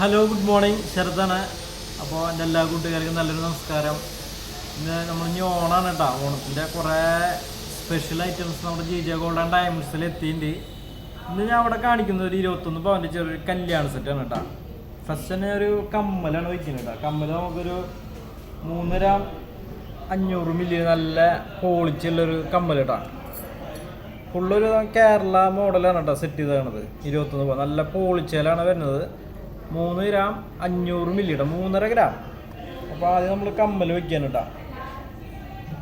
Hello good morning ശരത്താണ്. അപ്പോൾ എന്റെ എല്ലാ കൂട്ടുകാർക്കും നല്ലൊരു നമസ്കാരം. ഇന്ന് നമ്മൾ ഇനി ഓണാണ് കേട്ടോ. ഓണത്തിന്റെ കുറേ സ്പെഷ്യൽ ഐറ്റംസ് നമ്മുടെ ജി ജെ ഗോൾഡ് ആൻഡ് ഡയമണ്ട്സിൽ എത്തിയിട്ടുണ്ട്. ഇന്ന് ഞാൻ അവിടെ കാണിക്കുന്നത് ഒരു ഇരുപത്തൊന്ന് പവന്റെ ചെറിയൊരു കല്യാണ സെറ്റാണ് കേട്ടോ. ഫസ്റ്റ് തന്നെ ഒരു കമ്മലാണ് വെച്ചിരുന്നത് കേട്ടോ. കമ്മൽ നമുക്കൊരു മൂന്നര അഞ്ഞൂറ് മില്യൺ നല്ല ക്വാളിറ്റി ഉള്ളൊരു കമ്മൽ കേട്ടോ. ഫുള്ളൊരു കേരള മോഡലാണ് കേട്ടോ സെറ്റ് ചെയ്തത്. ഇരുപത്തൊന്ന് പവൻ. നല്ല ക്വാളിറ്റിയിലാണ് വരുന്നത്. മൂന്ന് ഗ്രാം അഞ്ഞൂറ് മില്ലിയുടെ മൂന്നര ഗ്രാം. അപ്പോൾ ആദ്യം നമ്മൾ കമ്മൽ വെക്കാൻ കേട്ടോ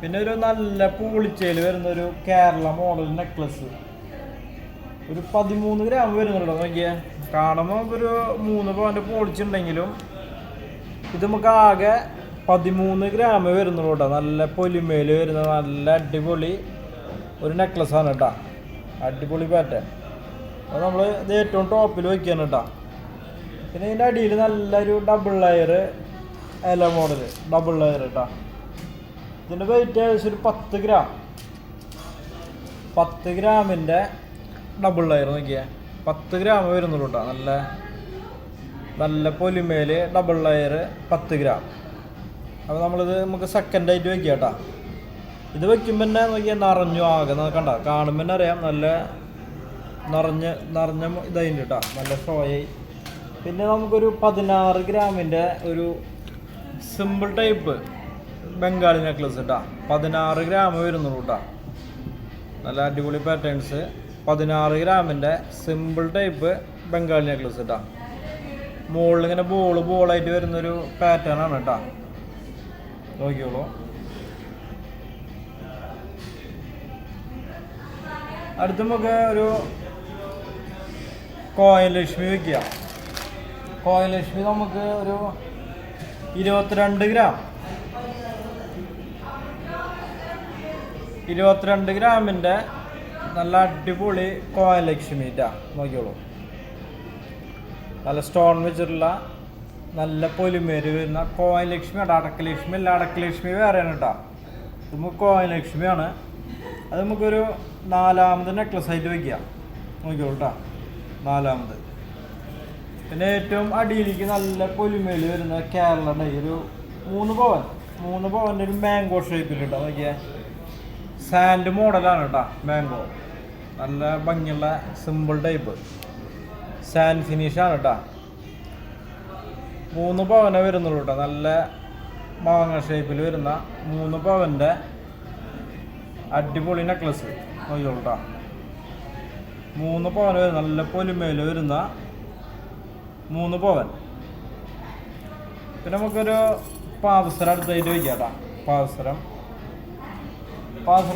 പിന്നെ ഒരു നല്ല പൂളിച്ചയിൽ വരുന്ന ഒരു കേരള മോഡൽ നെക്ലസ് ഒരു പതിമൂന്ന് ഗ്രാം വരുന്നുണ്ടോ നോക്കിയേ. കാണുമ്പോൾ നമുക്കൊരു മൂന്ന് പവന്റെ പൊളിച്ചുണ്ടെങ്കിലും ഇത് നമുക്ക് ആകെ പതിമൂന്ന് ഗ്രാം വരുന്നുള്ളൂ കേട്ടോ നല്ല പൊലിമേൽ വരുന്ന നല്ല അടിപൊളി ഒരു നെക്ലസ് ആണ് കേട്ടോ അടിപൊളി പാറ്റേൺ അത് നമ്മൾ ഇത് ഏറ്റവും ടോപ്പിൽ വയ്ക്കുകയാണ് കേട്ടോ പിന്നെ ഇതിന്റെ അടിയിൽ നല്ലൊരു ഡബിൾ ലെയർ എല മോഡൽ ഡബിൾ ലെയർ കേട്ടോ ഇതിന്റെ വെയിറ്റ് ഏകദേശം ഒരു പത്ത് ഗ്രാം പത്ത് ഗ്രാമിന്റെ ഡബിൾ ലെയർ നോക്കിയേ. പത്ത് ഗ്രാം വരുന്നുള്ളൂ കേട്ടോ നല്ല നല്ല പൊലിമേൽ ഡബിൾ ലെയർ പത്ത് ഗ്രാം അപ്പോൾ നമ്മളിത് നമുക്ക് സെക്കൻഡ് ആയിട്ട് വെക്കാം കേട്ടോ ഇത് വെക്കുമ്പോൾ തന്നെ നോക്കിയാൽ നിറഞ്ഞു ആകെ. കണ്ട? കാണുമ്പോൾ തന്നെ അറിയാം. നല്ല നിറഞ്ഞ് നിറഞ്ഞ ഇതായിട്ട് കേട്ടോ നല്ല ഷോയായി പിന്നെ നമുക്കൊരു പതിനാറ് ഗ്രാമിന്റെ ഒരു സിമ്പിൾ ടൈപ്പ് ബംഗാളി നെക്ലസ് കേട്ടോ പതിനാറ് ഗ്രാം വരുന്നുള്ളൂ കേട്ടോ നല്ല അടിപൊളി പാറ്റേൺസ് പതിനാറ് ഗ്രാമിന്റെ സിമ്പിൾ ടൈപ്പ് ബംഗാളി നെക്ലസ് കേട്ടോ മുകളിൽ ഇങ്ങനെ ബോൾ ബോളായിട്ട് വരുന്നൊരു പാറ്റേൺ ആണ് കേട്ടോ നോക്കിയോളൂ അടുത്ത നമുക്ക് ഒരു കോയൻ ലക്ഷ്മി വെക്കുക. കോയൻ ലക്ഷ്മി നമുക്ക് ഒരു ഇരുപത്തിരണ്ട് ഗ്രാം. ഇരുപത്തിരണ്ട് ഗ്രാമിന്റെ നല്ല അടിപൊളി കോയലക്ഷ്മി ഇട്ടാ നോക്കിയോളൂ നല്ല സ്റ്റോൺ വെച്ചിട്ടുള്ള നല്ല പൊലിമേര് വരുന്ന കോയലക്ഷ്മി കേട്ടോ അടക്കലക്ഷ്മി അല്ല അടക്കലക്ഷ്മി വേറെയാണ് കേട്ടോ. ഇത് നമുക്ക് കോയലക്ഷ്മിയാണ്. അത് നമുക്കൊരു നാലാമത് നെക്ലസ് ആയിട്ട് വെക്കാം. നോക്കിയോളൂ കേട്ടോ നാലാമത്. പിന്നെ ഏറ്റവും അടിയിലേക്ക് നല്ല പൊലിമേൽ വരുന്ന കേരള ഒരു മൂന്ന് പവൻ. മൂന്ന് പവന്റെ ഒരു മാംഗോ ഷേപ്പിൽ കേട്ടോ നോക്കിയേ. സാൻഡ് മോഡലാണ് കേട്ടോ മാംഗോ നല്ല ഭംഗിയുള്ള സിമ്പിൾ ടൈപ്പ് സാൻഡ് ഫിനിഷാണ് കേട്ടോ മൂന്ന് പവനെ വരുന്നുള്ളൂ കേട്ടോ നല്ല മാങ്ങ ഷേപ്പിൽ വരുന്ന മൂന്ന് പവന്റെ അടിപൊളി നെക്ലസ് നോക്കിയോളൂ കേട്ടോ മൂന്ന് പവന് വരുന്ന നല്ല പൊലിമേൽ വരുന്ന മൂന്ന് പവൻ. പിന്നെ നമുക്കൊരു പാദസരം അടുത്തായിട്ട് വയ്ക്കാം കേട്ടോ. പാദസരം.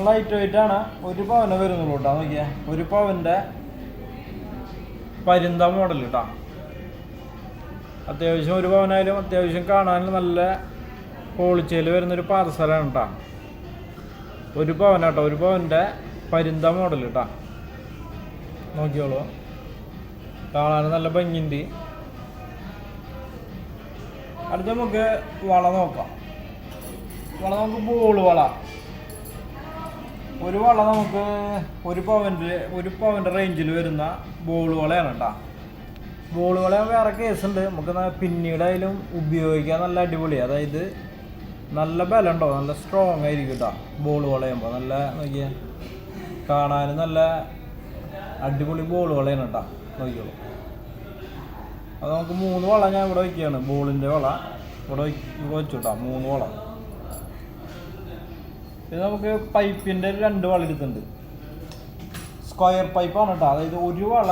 ഐറ്റം വെയിറ്റാണ് ഒരു പവനെ വരുന്നുള്ളൂ കേട്ടോ. നോക്കിയാൽ ഒരു പവന്റെ പരിന്ത മോഡൽ കേട്ടോ. അത്യാവശ്യം ഒരു പവനായാലും അത്യാവശ്യം കാണാൻ നല്ല പോളിച്ചയിൽ വരുന്നൊരു പാദസരമാണ് കേട്ടോ. ഒരു പവൻ കേട്ടോ. ഒരു പവന്റെ പരിന്ത മോഡൽ കേട്ടോ. നോക്കിയോളൂ. കാണാൻ നല്ല ഭംഗിയുണ്ട്. അടുത്ത നമുക്ക് വള നോക്കാം. വള നമുക്ക് ബോൾ വള. ഒരു വള നമുക്ക് ഒരു പവന്റെ ഒരു പവന്റെ റേഞ്ചിൽ വരുന്ന ബോൾ വളയാണ് കേട്ടോ ബോൾ വള വേറെ കേസുണ്ട് നമുക്ക് പിന്നീട് പിന്നീടായാലും ഉപയോഗിക്കാൻ നല്ല അടിപൊളി. അതായത് നല്ല ബലം ഉണ്ടോ? നല്ല സ്ട്രോങ് ആയിരിക്കും കേട്ടോ ബോൾ വളയുമ്പോൾ നല്ല നോക്കിയാൽ കാണാനും നല്ല അടിപൊളി ബോൾ വളയാണ് കേട്ടോ നോക്കിയോളൂ അത് നമുക്ക് മൂന്ന് വള ഞാൻ ഇവിടെ വയ്ക്കുകയാണ് ബോളിന്റെ വള ഇവിടെ ഇവിടെ വെച്ചു കേട്ടോ മൂന്ന് വള. പിന്നെ നമുക്ക് പൈപ്പിന്റെ രണ്ട് വള എടുത്തുണ്ട് സ്ക്വയർ പൈപ്പാണ് കേട്ടോ. അതായത് ഒരു വള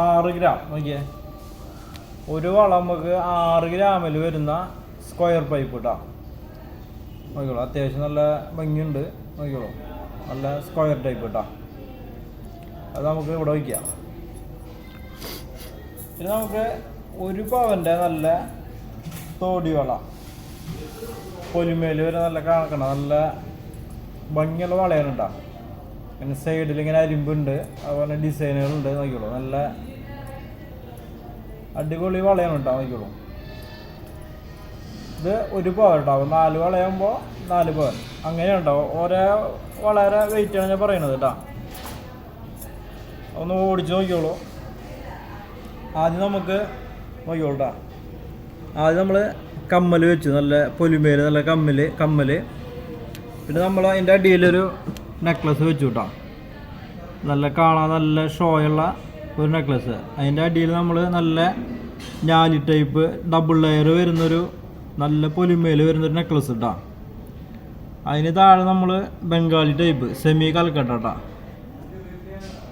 ആറ് ഗ്രാം. നോക്കിയേ. ഒരു വള നമുക്ക് ആറ് ഗ്രാമിൽ വരുന്ന സ്ക്വയർ പൈപ്പ് കേട്ടോ. നോക്കിയോളൂ അത്യാവശ്യം നല്ല ഭംഗിയുണ്ട്. നോക്കിയോളൂ നല്ല സ്ക്വയർ ടൈപ്പ് കേട്ടോ. അത് നമുക്ക് ഇവിടെ വയ്ക്കാം പിന്നെ നമുക്ക് ഒരു പവന്റെ നല്ല തോടി വള. പൊലിമേൽ വരെ നല്ല കാണക്കണം. നല്ല ഭംഗിയുള്ള വളയാണ് കേട്ടോ പിന്നെ സൈഡിൽ ഇങ്ങനെ അരിമ്പുണ്ട്. അതുപോലെ ഡിസൈനുകളുണ്ട് നോക്കിയോളൂ നല്ല അടിപൊളി വളയാണ് കേട്ടോ നോക്കിയോളൂ ഇത് ഒരു പവൻ ഉണ്ടാവും നാല് വളയാകുമ്പോൾ നാല് പവൻ അങ്ങനെ ഉണ്ടാവും ഓരോ വളരെ വെയിറ്റാണ് ഞാൻ പറയുന്നത് കേട്ടോ ഒന്ന് ഓടിച്ച് നോക്കിയോളൂ ആദ്യം നമുക്ക് നോക്കിയോട്ടാ ആദ്യം നമ്മൾ കമ്മൽ വെച്ചു. നല്ല പൊലിമേൽ നല്ല കമ്മൽ കമ്മൽ പിന്നെ നമ്മൾ അതിന്റെ അടിയിലൊരു നെക്ലസ് വെച്ചു കേട്ടോ നല്ല കാണാൻ നല്ല ഷോയുള്ള ഒരു നെക്ലസ് അതിന്റെ അടിയിൽ നമ്മൾ നല്ല ഞാലി ടൈപ്പ് ഡബിൾ ലെയർ വരുന്നൊരു നല്ല പൊലിമേൽ വരുന്നൊരു നെക്ലസ് ഇട്ടാ. അതിന് താഴെ നമ്മൾ ബംഗാളി ടൈപ്പ് സെമി കൽക്കട്ട ട്ടാ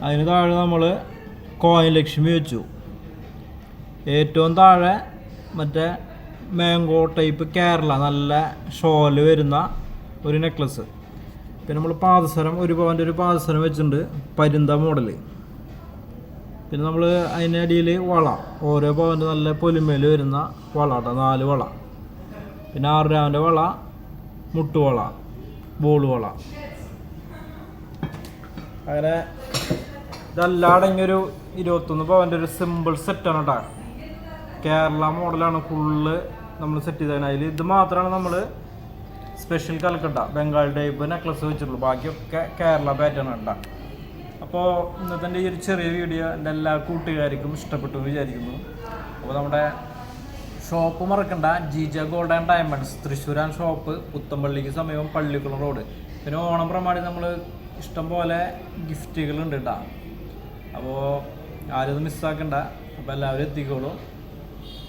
അതിന് താഴെ നമ്മൾ കോയിൻ ലക്ഷ്മി വെച്ചു. ഏറ്റവും താഴെ മറ്റേ മാംഗോ ടൈപ്പ് കേരള നല്ല ഷോൽ വരുന്ന ഒരു നെക്ലസ് പിന്നെ നമ്മൾ പാദസരം ഒരു പവന്റെ ഒരു പാദസരം വെച്ചിട്ടുണ്ട് പരുന്ത മോഡൽ പിന്നെ നമ്മൾ അതിന്റെ അടിയിൽ വള ഓരോ പവന്റെ നല്ല പൊലിമേൽ വരുന്ന വള കേട്ടോ നാല് വള. പിന്നെ ആറ് രാവിന്റെ വള മുട്ടുവള ബോൾ വള. അങ്ങനെ ഇതെല്ലാം അടങ്ങിയൊരു ഇരുപത്തൊന്ന് പവന്റെ ഒരു സിമ്പിൾ സെറ്റാണ് കേട്ടോ കേരള മോഡലാണ് ഫുള്ള് നമ്മൾ സെറ്റ് ചെയ്തതിന് അതിൽ ഇത് മാത്രമാണ് നമ്മൾ special Calcutta Bengal type necklace വെച്ചിട്ടുള്ളൂ. ബാക്കിയൊക്കെ കേരള പാറ്റേൺ ഉണ്ട അപ്പോൾ ഇന്നത്തെ ഈ ഒരു ചെറിയ വീഡിയോ എന്റെ എല്ലാ കൂട്ടുകാർക്കും ഇഷ്ടപ്പെട്ടു എന്ന് വിചാരിക്കുന്നു. അപ്പോൾ നമ്മുടെ ഷോപ്പ് മറക്കണ്ട. G J gold and diamonds തൃശ്ശൂരാൻ shop പുത്തമ്പള്ളിക്ക് സമീപം പള്ളിക്കുളം റോഡ് പിന്നെ ഓണം പ്രമാണി നമ്മൾ ഇഷ്ടംപോലെ ഗിഫ്റ്റുകളുണ്ട് കേട്ടോ അപ്പോൾ ആരും മിസ്സാക്കണ്ട അപ്പോൾ എല്ലാവരും എത്തിക്കോളൂ.